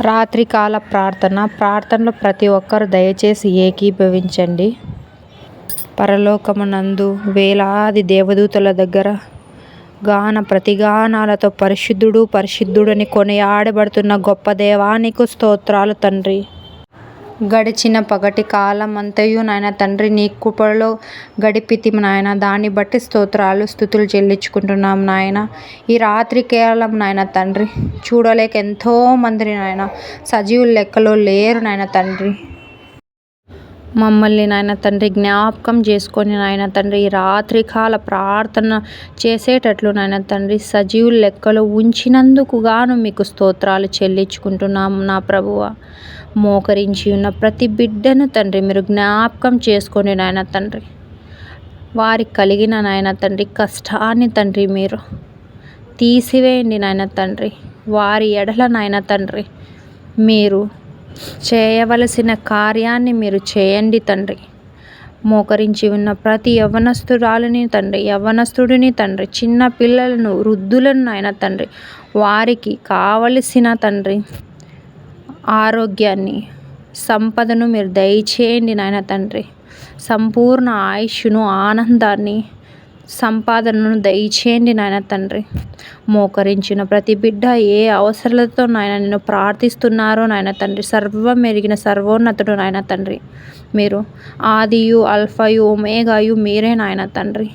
రాత్రికాల ప్రార్థన. ప్రార్థనలో ప్రతి ఒక్కరు దయచేసి ఏకీభవించండి. పరలోకమునందు వేలాది దేవదూతల దగ్గర గాన ప్రతిగానాలతో పరిశుద్ధుడు పరిశుద్ధుడని కొనియాడబడుతున్న గొప్ప దేవానికి స్తోత్రాలు తండ్రి. గడిచిన పగటి కాలం నాయన తండ్రి నీ కృపలో గడిపితి నాయన. దాన్ని బట్టి స్తోత్రాలు స్థుతులు చెల్లించుకుంటున్నాం నాయన. ఈ రాత్రి కేవలం నాయన తండ్రి. చూడలేక ఎంతో మందిని నాయన సజీవుల లెక్కలో లేరు నాయన తండ్రి. మమ్మల్ని నాయన తండ్రి జ్ఞాపకం చేసుకొని నాయన తండ్రి రాత్రికాల ప్రార్థన చేసేటట్లు నాయన తండ్రి సజీవుల లెక్కలో ఉంచినందుకు గాను మీకు స్తోత్రాలు చెల్లించుకుంటున్నాము నా ప్రభువ. మోకరించి ఉన్న ప్రతి బిడ్డను తండ్రి మీరు జ్ఞాపకం చేసుకొని నాయన తండ్రి వారికి కలిగిన నాయన తండ్రి కష్టాన్ని తండ్రి మీరు తీసివేయండి నాయన తండ్రి. వారి ఎడల నాయన తండ్రి మీరు చేయవలసిన కార్యాన్ని మీరు చేయండి తండ్రి. మోకరించి ఉన్న ప్రతి యవ్వనస్తురాలని తండ్రి యవ్వనస్తుడిని తండ్రి చిన్న పిల్లలను వృద్ధులను నాయన తండ్రి వారికి కావలసిన తండ్రి ఆరోగ్యాన్ని సంపదను మీరు దయచేయండి నాయన తండ్రి. సంపూర్ణ ఆయుష్ను ఆనందాన్ని సంపాదనను దయచేయండి నాయన తండ్రి. మోకరించిన ప్రతి బిడ్డ ఏ అవసరాలతో నాయన నేను ప్రార్థిస్తున్నారో నాయన తండ్రి. సర్వం ఎరిగిన సర్వోన్నతుడు నాయన తండ్రి. మీరు ఆదియు అల్ఫాయు ఒమేగాయు మీరే నాయన తండ్రి.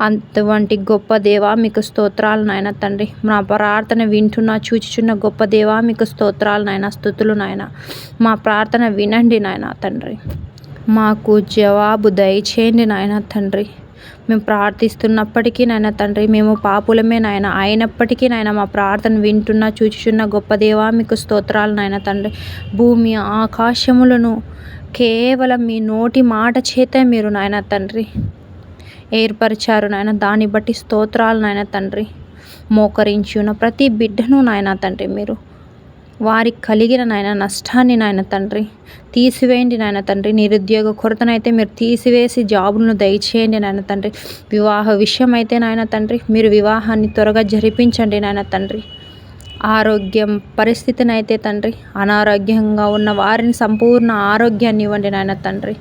అటువంటి గొప్ప దేవా మీకు స్తోత్రాలు నాయన తండ్రి. మా ప్రార్థన వింటున్న చూచుచున్న గొప్ప దేవా మీకు స్తోత్రాలు నాయన స్థుతులు నాయన. మా ప్రార్థన వినండి నాయన తండ్రి. మాకు జవాబు దయచేయండి నాయన తండ్రి. మేము ప్రార్థిస్తున్నప్పటికీ నాయన తండ్రి మేము పాపులమే నాయన. అయినప్పటికీ నాయన మా ప్రార్థన వింటున్న చూచుచున్న గొప్ప దేవా మీకు స్తోత్రాలు నాయన తండ్రి. భూమి ఆకాశములను కేవలం మీ నోటి మాట చేతే మీరు నాయన తండ్రి ఏర్పరిచారు నాయన. దాన్ని బట్టి స్తోత్రాలు నాయన తండ్రి. మోకరించి ఉన్న ప్రతి బిడ్డను నాయన తండ్రి మీరు. వారికి కలిగిన నాయన నష్టాన్ని నాయన తండ్రి తీసివేయండి నాయన తండ్రి. నిరుద్యోగ కొరతనైతే మీరు తీసివేసి జాబులను దయచేయండి నాయన తండ్రి. వివాహ విషయం అయితే నాయన తండ్రి మీరు వివాహాన్ని త్వరగా జరిపించండి నాయన తండ్రి. ఆరోగ్యం పరిస్థితిని అయితే తండ్రి అనారోగ్యంగా ఉన్న వారిని సంపూర్ణ ఆరోగ్యాన్ని ఇవ్వండి నాయన తండ్రి.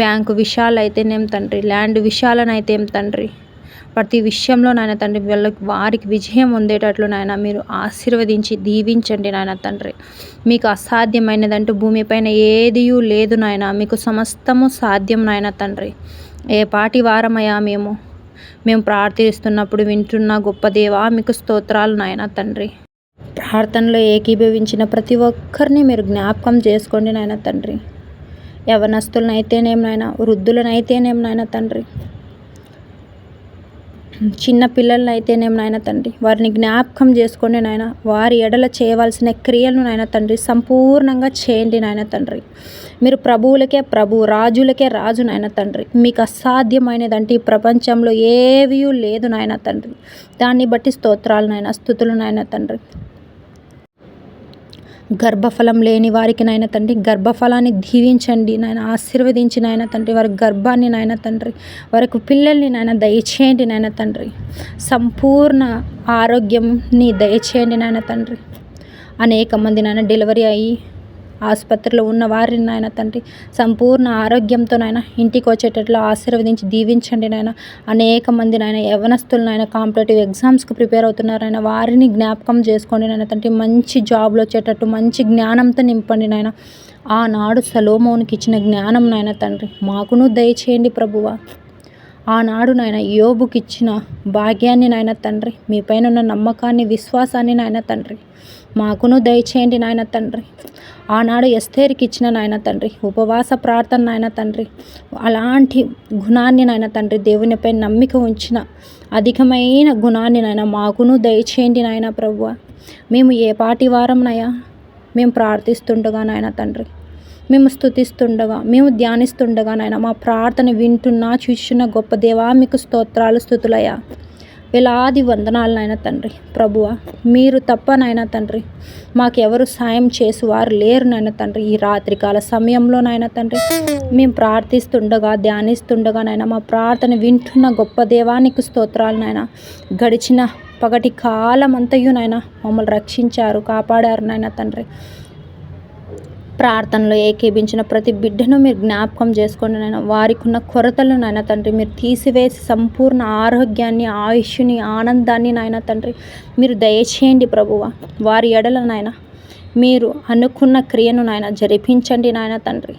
బ్యాంకు విషయాలు అయితేనేం తండ్రి ల్యాండ్ విషయాలనైతే ఏం తండ్రి. ప్రతి విషయంలో నాయన తండ్రి వాళ్ళకి వారికి విజయం ఉండేటట్లు నాయన మీరు ఆశీర్వదించి దీవించండి నాయన తండ్రి. మీకు అసాధ్యమైనదంటూ భూమిపైన ఏదియూ లేదు నాయన. మీకు సమస్తము సాధ్యం నాయన తండ్రి. ఏ పాటి వారమయ్యా మేము? మేము ప్రార్థిస్తున్నప్పుడు వింటున్న గొప్ప దేవా మీకు స్తోత్రాలు నాయన తండ్రి. ప్రార్థనలో ఏకీభవించిన ప్రతి ఒక్కరిని మీరు జ్ఞాపకం చేసుకోండి నాయన తండ్రి. యవనస్తులనైతేనేం నాయన? వృద్ధులనైతేనేం నాయన తండ్రి? చిన్న పిల్లలను అయితేనేం నాయన తండ్రి? వారిని జ్ఞాపకం చేసుకొని నాయన వారి ఎడల చేయవలసిన క్రియలను నాయన తండ్రి సంపూర్ణంగా చేయండి నాయన తండ్రి. మీరు ప్రభువులకే ప్రభు రాజులకే రాజు నాయన తండ్రి. మీకు అసాధ్యమైనదంటే ఈ ప్రపంచంలో ఏవీ లేదు నాయన తండ్రి. దాన్ని బట్టి స్తోత్రాలు నాయన స్థుతులు నాయన తండ్రి. గర్భఫలం లేని వారికి నాయన తండ్రి గర్భఫలాన్ని దీవించండి. నాయన ఆశీర్వదించి నాయన తండ్రి వారి గర్భాన్ని నాయన తండ్రి వారికి పిల్లల్ని నాయన దయచేయండి నాయన తండ్రి. సంపూర్ణ ఆరోగ్యంని దయచేయండి నాయన తండ్రి. అనేక మంది నాయన డెలివరీ అయ్యి ఆసుపత్రిలో ఉన్న వారిని నాయన తండ్రి సంపూర్ణ ఆరోగ్యంతో నాయన ఇంటికి వచ్చేటట్లు ఆశీర్వదించి దీవించండి నాయన. అనేక మంది నాయన యవనస్తులు నాయన కాంపిటేటివ్ ఎగ్జామ్స్కి ప్రిపేర్ అవుతున్నారు వారిని జ్ఞాపకం చేసుకోండి నాయన తండ్రి. మంచి జాబ్లు వచ్చేటట్టు మంచి జ్ఞానంతో నింపండి నాయన. ఆనాడు సలోమోనికి ఇచ్చిన జ్ఞానం నాయన తండ్రి. మాకును దయచేయండి ప్రభువా. ఆనాడు నాయన యోబుకి ఇచ్చిన భాగ్యాన్ని నాయన తండ్రి. మీ పైన ఉన్న నమ్మకాన్ని విశ్వాసాన్ని నాయన తండ్రి. మాకును దయచేయండి నాయన తండ్రి. ఆనాడు ఎస్తేరికి ఇచ్చిన నాయన తండ్రి ఉపవాస ప్రార్థన నాయన తండ్రి అలాంటి గుణాన్ని నాయన తండ్రి దేవునిపై నమ్మిక ఉంచిన అధికమైన గుణాన్ని నాయన మాకును దయచేయండి నాయన ప్రభువ. మేము ఏ పాటి వారంనయ్యా మేము ప్రార్థిస్తుండగా నాయన తండ్రి. మేము స్థుతిస్తుండగా మేము ధ్యానిస్తుండగా నాయన మా ప్రార్థన వింటున్నా చూస్తున్న గొప్ప దేవా మీకు స్తోత్రాలు స్థుతులయ్యా. వేలాది వందనాలు నాయన తండ్రి ప్రభువ మీరు తప్ప నాయన తండ్రి మాకెవరు సాయం చేసేవారు లేరు నాయన తండ్రి ఈ రాత్రికాల సమయంలో నాయన తండ్రి మేము ప్రార్థిస్తుండగా ధ్యానిస్తుండగా నాయన మా ప్రార్థన వింటున్న గొప్ప దేవానికి స్తోత్రాలు నాయన గడిచిన పగటి కాలం అంతయు నాయన మమ్మల్ని రక్షించారు కాపాడారు నాయన తండ్రి. ప్రార్థనలో ఏకీభించిన ప్రతి బిడ్డను మీరు జ్ఞాపకం చేసుకోండి నాయన. వారికి ఉన్న కొరతలు నాయన తండ్రి మీరు తీసివేసి సంపూర్ణ ఆరోగ్యాన్ని ఆయుష్ని ఆనందాన్ని నాయన తండ్రి మీరు దయచేయండి ప్రభువ. వారి ఎడల నాయన మీరు అనుకున్న క్రియను నాయన జరిపించండి నాయన తండ్రి.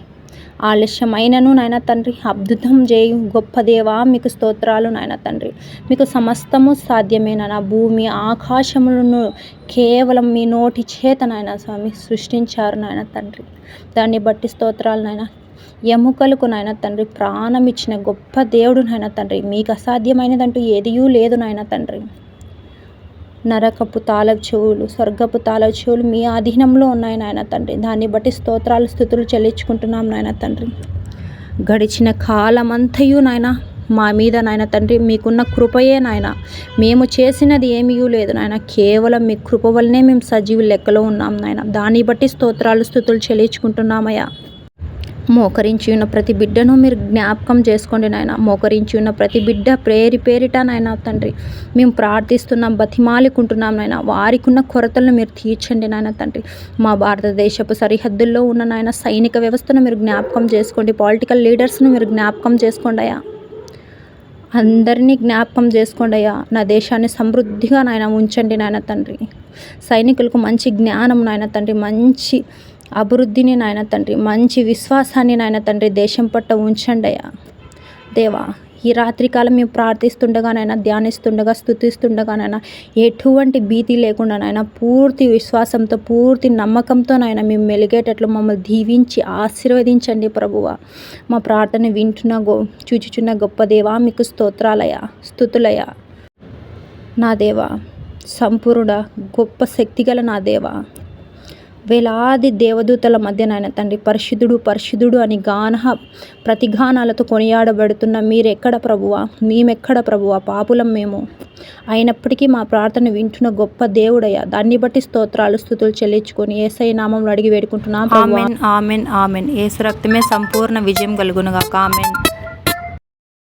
ఆలస్యమైనను నాయన తండ్రి. అద్భుతం చేయు గొప్ప దేవా మీకు స్తోత్రాలు నాయన తండ్రి. మీకు సమస్తము సాధ్యమైన? భూమి ఆకాశములను కేవలం మీ నోటి చేత నాయన స్వామి సృష్టించారు నాయన తండ్రి. దాన్ని బట్టి స్తోత్రాలు నాయన. ఎముకలకు నాయన తండ్రి ప్రాణం ఇచ్చిన గొప్ప దేవుడు నాయన తండ్రి. మీకు అసాధ్యమైనదంటూ ఏదియూ లేదు నాయన తండ్రి. నరకపు తాళపు చెవులు స్వర్గపు తాళపు చెవులు మీ అధీనంలో ఉన్నాయి నాయన తండ్రి. దాన్ని బట్టి స్తోత్రాలు స్థుతులు చెల్లించుకుంటున్నాం నాయన తండ్రి. గడిచిన కాలమంతయు నాయన మా మీద నాయన తండ్రి మీకున్న కృపయే నాయన. మేము చేసినది ఏమీ లేదు నాయన. కేవలం మీ కృప వల్లనే మేము సజీవు లెక్కలో ఉన్నాం నాయన. దాన్ని బట్టి స్తోత్రాలు స్థుతులు చెల్లించుకుంటున్నామయ్యా. మోకరించి ఉన్న ప్రతి బిడ్డను మీరు జ్ఞాపకం చేసుకోండి నాయన. మోకరించి ఉన్న ప్రతి బిడ్డ ప్రేరి పేరిట నాయన తండ్రి. మేము ప్రార్థిస్తున్నాం బతిమాలికుంటున్నాం నాయన. వారికి ఉన్న కొరతలను మీరు తీర్చండి నాయన తండ్రి. మా భారతదేశపు సరిహద్దుల్లో ఉన్న నాయన సైనిక వ్యవస్థను మీరు జ్ఞాపకం చేసుకోండి. పొలిటికల్ లీడర్స్ను మీరు జ్ఞాపకం చేసుకోండి అయ్యా. అందరినీ జ్ఞాపకం చేసుకోండి అయ్యా. నా దేశాన్ని సమృద్ధిగా నాయన ఉంచండి నాయన తండ్రి. సైనికులకు మంచి జ్ఞానం నాయన తండ్రి. మంచి అభివృద్ధిని నాయన తండ్రి మంచి విశ్వాసాన్ని నాయన తండ్రి దేశం పట్ల ఉంచండి అయ్యా. దేవా ఈ రాత్రికాలం మేము ప్రార్థిస్తుండగానైనా ధ్యానిస్తుండగా స్థుతిస్తుండగానైనా ఎటువంటి భీతి లేకుండా పూర్తి విశ్వాసంతో పూర్తి నమ్మకంతో మేము మెలిగేటట్లు మమ్మల్ని దీవించి ఆశీర్వదించండి ప్రభువ. మా ప్రార్థన వింటున్న గో చూచుచున్న గొప్ప దేవా మీకు స్తోత్రాలయ స్థుతులయ నా దేవా సంపూర్ణ గొప్ప శక్తిగల నా దేవా వేలాది దేవదూతల మధ్య నాయన తండ్రి పరిశుద్ధుడు పరిశుద్ధుడు అని గాన ప్రతిగానాలతో కొనియాడబడుతున్న మీరెక్కడ ప్రభువ? మేమెక్కడ ప్రభువ? పాపులం మేము. అయినప్పటికీ మా ప్రార్థన వింటున్న గొప్ప దేవుడయ్యా. దాన్ని బట్టి స్తోత్రాలు స్థుతులు చెల్లించుకొని ఏసై నామంలో అడిగి వేడుకుంటున్నాం ఆమెన్ ఆమెన్ ఆమెన్. ఏసు రక్తమే సంపూర్ణ విజయం కలుగునుగా ఆమెన్.